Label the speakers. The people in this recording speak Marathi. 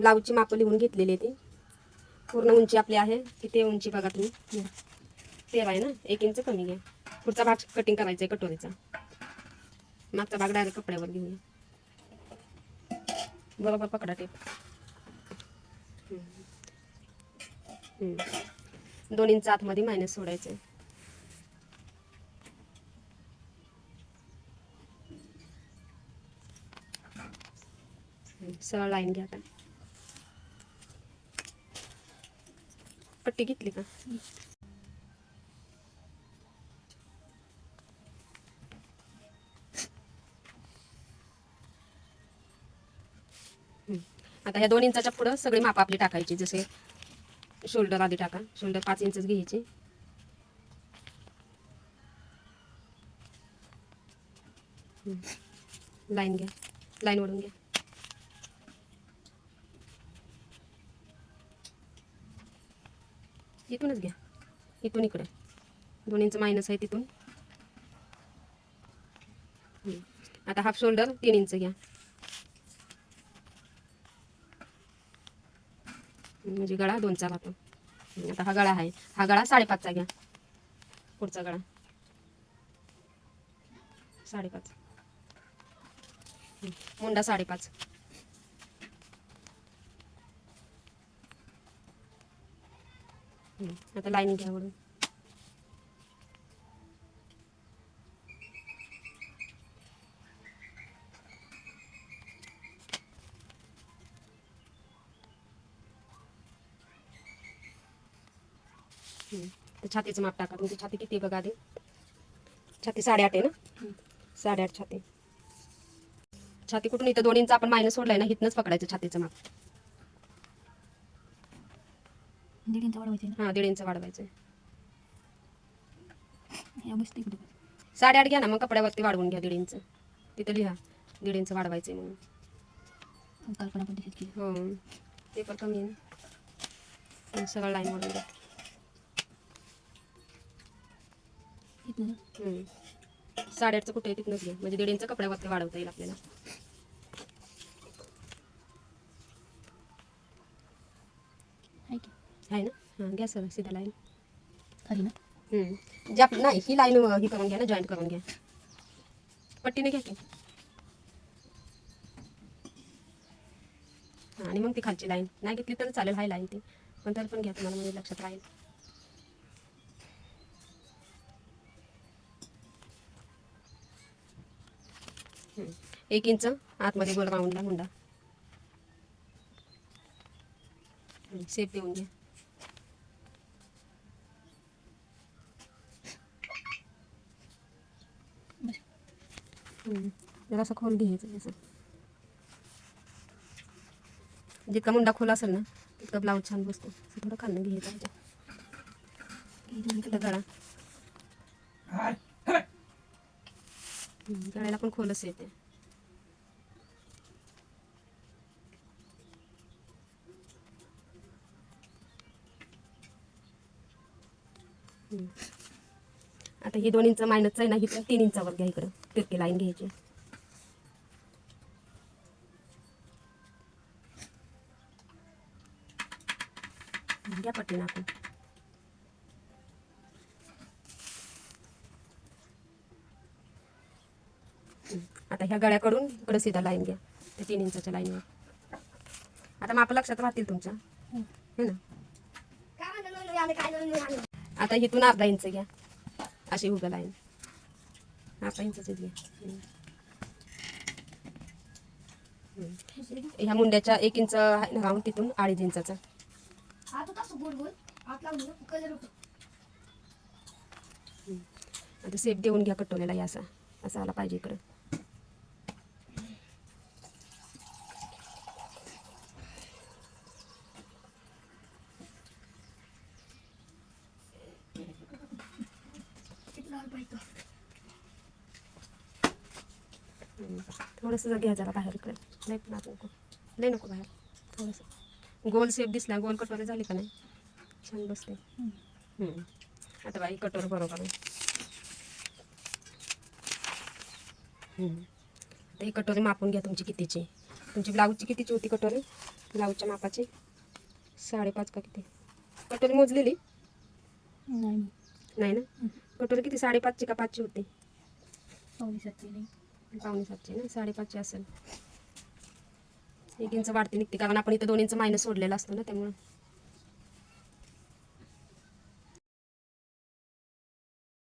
Speaker 1: ब्लाऊजची मापं लिहून घेतलेली आहे ती. पूर्ण उंची आपली आहे. किती उंची बघा तुम्ही. हं. तेरा आहे ना? एक इंच कमी घ्या. पुढचा भाग कटिंग करायचा आहे कटोरीचा मागचा भाग डायरेक्ट कपड्यावर घेऊया बरोबर पकडा टेप. दोन इंच आतमध्ये मायनस सोडायचं सरळ लाईन घ्या आता. पट्टी घेतली का? आता ह्या दोन इंचाच्या पुढं सगळी माप आपली टाकायची जसे शोल्डर आधी टाका. शोल्डर पाच इंच घ्यायची. लाईन घ्या. लाईन ओढून घ्या. इथूनच घ्या. इथून इकडे. दोन इंच मायनस आहे तिथून. आता हाफ शोल्डर तीन इंच घ्या. म्हणजे गळा दोनचा राहतो. आता हा गळा आहे. हा गळा साडेपाचचा घ्या. पुढचा गळा. साडेपाच. मुंडा साडेपाच. आता लाईन घ्या वळून तर छातीचं माप टाका. तुमची छाती किती बघा आधी? छाती साडेआठ आहे ना? साडेआठ छाती. छाती कुठून? इथं दोन इंच आपण मायनस सोडलाय ना इथनंच पकडायचं छातीचं माप.
Speaker 2: दीड इंच वाढवायचे ना.
Speaker 1: हां दीड इंच वाढवायचं
Speaker 2: या बसते
Speaker 1: साडेआठ घ्या ना मग कपड्यावरती वाढवून घ्या दीड इंच तिथं लिहा दीड इंच वाढवायचे म्हणून.
Speaker 2: कल्पना पण तशीच केली.
Speaker 1: हो ते पण कमी आहे सगळं लाईन वाढवून द्या हम्म. साडेआठचं कुठे आहे तिथनंच घ्या. म्हणजे दीड इंच कपड्यावरती वाढवता येईल आपल्याला.
Speaker 2: की.
Speaker 1: आहे ना? हां घ्या सर सीधा लाईन.
Speaker 2: खाली ना?
Speaker 1: हम्म. ज्या नाही ही लाईन ही करून घ्या ना जॉईंट करून घ्या. पट्टीने घ्या की. हां आणि मग ती खालची लाईन. नाही घेतली तर चालेल हाय लाईन ती. पण तरी पण घ्या तुम्हाला म्हणजे लक्षात राहील. हम्म. एक इंच आतमध्ये गोल राऊंडला हुंडा. सेप देऊन घ्या
Speaker 2: बस
Speaker 1: हम्म. जरासं खोल घ्यायचं असं. जितका मुंडा खोल असेल ना तितका ब्लाऊज छान बसतो. असं थोडं खाल्लं घ्यायचं ह्याच्या. गळा गळ्याला पण खोलच येते. आता ही दोन इंच मायनसचं आहे ना ही तीन इंचावर घ्या इकडं. तिरकी लाईन घ्यायची. घ्या पट्टीनं आपण. आता ह्या गळ्याकडून इकडं सीधा लाईन घ्या. त्या तीन इंचाच्या लाईनवर आता माप लक्षात राहतील तुमच्या. है ना? आता इथून अर्धा इंच घ्या. अशी उभं लाईन अर्धा इंचच घ्या. ह्या मुंड्याच्या एक इंच आहे ना राऊंड तिथून अडीच इंचाचा. आता सेप देऊन घ्या कटोलेला या असा. असा आला पाहिजे इकडं. थोडंसं घ्या जरा बाहेर इकडे. लय पण नको. लय नको बाहेर. थोडंसं. गोल सेप दिसला गोल कटोरे झाली का नाही? छान बसते हम्म. आता बाई कटोर बरोबर. आता ही कटोरी मापून घ्या तुमची कितीची. तुमची ब्लाऊजची कितीची होती कटोरी? ब्लाऊजच्या मापाची? साडेपाच का किती? कटोरी मोजलेली?
Speaker 2: नाही.
Speaker 1: नाही ना? कटोरी किती? साडेपाचची का पाचची होती?
Speaker 2: पावणे सातची नाही.
Speaker 1: पावणे सातची ना? साडेपाचची असेल. एक इंच वाढते निघते. कारण आपण इथं दोन इंच मायनस सोडलेला असतो ना त्यामुळं.